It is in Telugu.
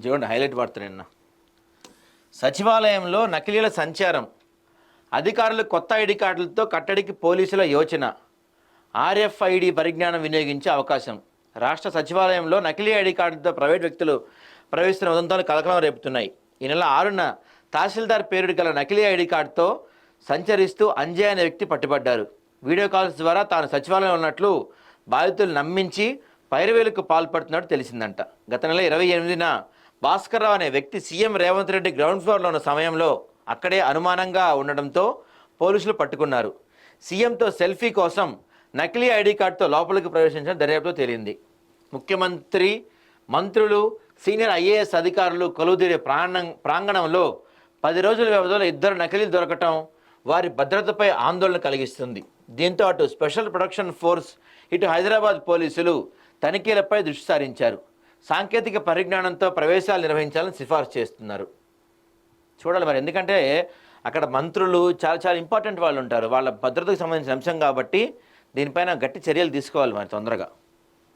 ఇది చూడండి హైలైట్ వార్త నిన్న. సచివాలయంలో నకిలీల సంచారం. అధికారులు కొత్త ఐడి కార్డులతో కట్టడికి పోలీసుల యోచన. ఆర్ఎఫ్ఐడి పరిజ్ఞానం వినియోగించే అవకాశం. రాష్ట్ర సచివాలయంలో నకిలీ ఐడి కార్డులతో ప్రైవేట్ వ్యక్తులు ప్రవేశిస్తున్న ఉదంతాలు కలకలం రేపుతున్నాయి. ఈ నెల ఆరున తహసీల్దార్ పేరుడు గల నకిలీ ఐడి కార్డుతో సంచరిస్తూ అంజయ్ అనే వ్యక్తి పట్టుబడ్డారు. వీడియో కాల్స్ ద్వారా తాను సచివాలయంలో ఉన్నట్లు బాధితులు నమ్మించి పైరవేలకు పాల్పడుతున్నట్టు తెలిసిందంట. గత నెల ఇరవై ఎనిమిదిన భాస్కర్రావు అనే వ్యక్తి సీఎం రేవంత్ రెడ్డి గ్రౌండ్ ఫ్లోర్లో ఉన్న సమయంలో అక్కడే అనుమానంగా ఉండడంతో పోలీసులు పట్టుకున్నారు. సీఎంతో సెల్ఫీ కోసం నకిలీ ఐడి కార్డుతో లోపలికి ప్రవేశించిన దర్యాప్తు తేలింది. ముఖ్యమంత్రి మంత్రులు సీనియర్ ఐఏఎస్ అధికారులు కొలువుదీరే ప్రాణ ప్రాంగణంలో పది రోజుల వ్యవధిలో ఇద్దరు నకిలీలు దొరకటం వారి భద్రతపై ఆందోళన కలిగిస్తుంది. దీంతో అటు స్పెషల్ ప్రొడక్షన్ ఫోర్స్ ఇటు హైదరాబాద్ పోలీసులు తనిఖీలపై దృష్టి సారించారు. సాంకేతిక పరిజ్ఞానంతో ప్రవేశాలు నిర్వహించాలని సిఫార్సు చేస్తున్నారు. చూడాలి మరి ఎందుకంటే అక్కడ మంత్రులు చాలా చాలా ఇంపార్టెంట్ వాళ్ళు ఉంటారు వాళ్ళ భద్రతకు సంబంధించిన అంశం కాబట్టి దీనిపైన గట్టి చర్యలు తీసుకోవాలి మరి తొందరగా.